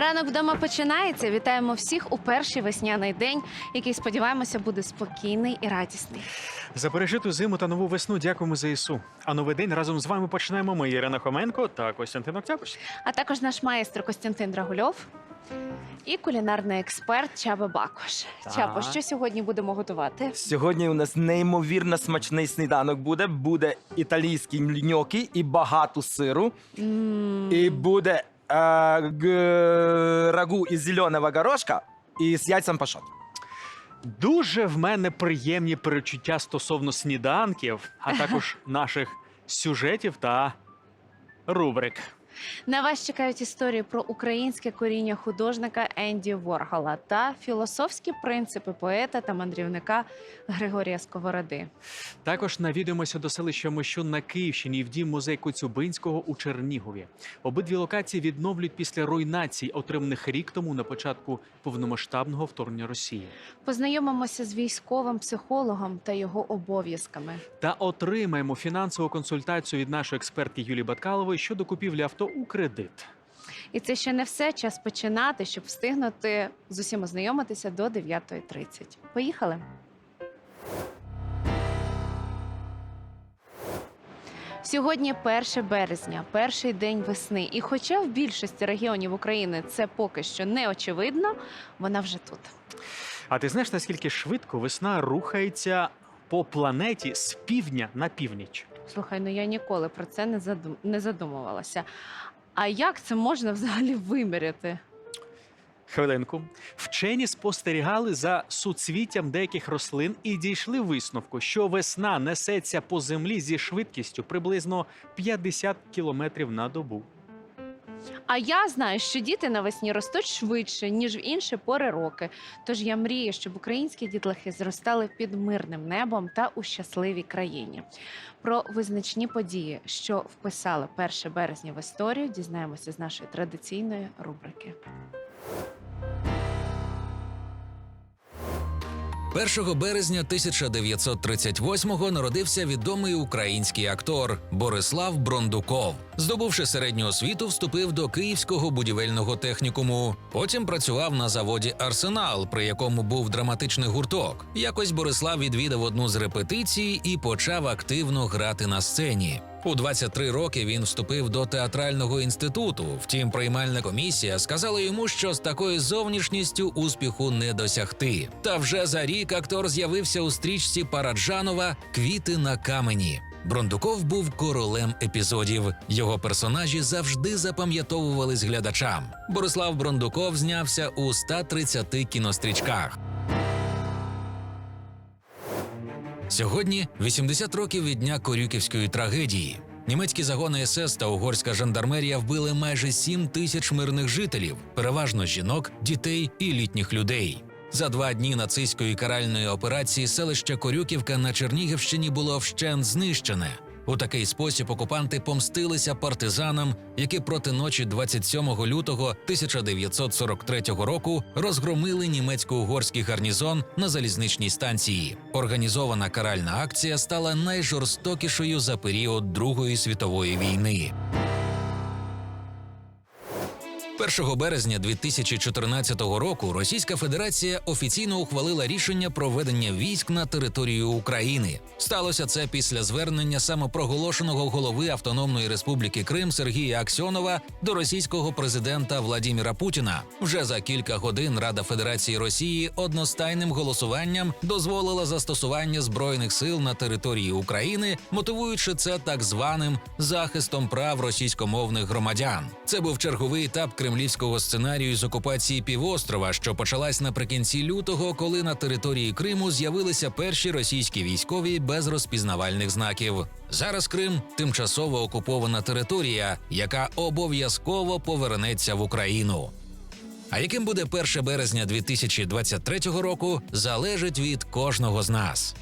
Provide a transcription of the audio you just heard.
Ранок вдома починається. Вітаємо всіх у перший весняний день, який сподіваємося буде спокійний і радісний. За пережиту зиму та нову весну дякуємо ЗСУ. А новий день разом з вами починаємо ми, Ірина Хоменко та Костянтин Октябрьський. А також наш маестро Костянтин Драгульов і кулінарний експерт Чаба Бакош. Так. Чабо, що сьогодні будемо готувати? Сьогодні у нас неймовірно смачний сніданок буде. Буде італійські ньокі і багато сиру. І буде г- рагу із зеленого горошка і з яйцем пашот. Дуже в мене приємні перечуття стосовно сніданків, а також наших сюжетів та рубрик. На вас чекають історії про українське коріння художника Енді Воргола та філософські принципи поета та мандрівника Григорія Сковороди. Також навідуємося до селища Мощун на Київщині і в дім музей Коцюбинського у Чернігові. Обидві локації відновлюють після руйнацій, отриманих рік тому на початку повномасштабного вторгнення Росії. Познайомимося з військовим психологом та його обов'язками. Та отримаємо фінансову консультацію від нашої експертки Юлії Баткалової щодо купівлі авто у кредит. І це ще не все. Час починати, щоб встигнути з усім ознайомитися до 9.30. Поїхали. Сьогодні 1 березня, перший день весни. І хоча в більшості регіонів України це поки що не очевидно, вона вже тут. А ти знаєш, наскільки швидко весна рухається по планеті з півдня на північ? Слухай, ну я ніколи про це не задум... не задумувалася. А як це можна взагалі виміряти? Хвилинку. Вчені спостерігали за суцвіттям деяких рослин і дійшли висновку, що весна несеться по землі зі швидкістю приблизно 50 кілометрів на добу. А я знаю, що діти навесні ростуть швидше, ніж в інші пори роки. Тож я мрію, щоб українські дітлахи зростали під мирним небом та у щасливій країні. Про визначні події, що вписали 1 березня в історію, дізнаємося з нашої традиційної рубрики. 1 березня 1938-го народився відомий український актор Борислав Брондуков. Здобувши середню освіту, вступив до Київського будівельного технікуму. Потім працював на заводі Арсенал, при якому був драматичний гурток. Якось Борислав відвідав одну з репетицій і почав активно грати на сцені. У 23 роки він вступив до театрального інституту. Втім, приймальна комісія сказала йому, що з такою зовнішністю успіху не досягти. Та вже за рік актор з'явився у стрічці Параджанова Квіти на камені. Брондуков був королем епізодів. Його персонажі завжди запам'ятовувались глядачам. Борислав Брондуков знявся у 130 кінострічках. Сьогодні 80 років від дня Корюківської трагедії. Німецькі загони СС та угорська жандармерія вбили майже 7 тисяч мирних жителів, переважно жінок, дітей і літніх людей. За два дні нацистської каральної операції селище Корюківка на Чернігівщині було вщент знищене. У такий спосіб окупанти помстилися партизанам, які проти ночі 27 лютого 1943 року розгромили німецько-угорський гарнізон на залізничній станції. Організована каральна акція стала найжорстокішою за період Другої світової війни. 1 березня 2014 року Російська Федерація офіційно ухвалила рішення про ведення військ на територію України. Сталося це після звернення самопроголошеного голови Автономної Республіки Крим Сергія Аксьонова до російського президента Владіміра Путіна. Вже за кілька годин Рада Федерації Росії одностайним голосуванням дозволила застосування збройних сил на території України, мотивуючи це так званим захистом прав російськомовних громадян. Це був черговий етап кремлівського сценарію з окупації півострова, що почалась наприкінці лютого, коли на території Криму з'явилися перші російські військові без розпізнавальних знаків. Зараз Крим тимчасово окупована територія, яка обов'язково повернеться в Україну. А яким буде 1 березня 2023 року, залежить від кожного з нас.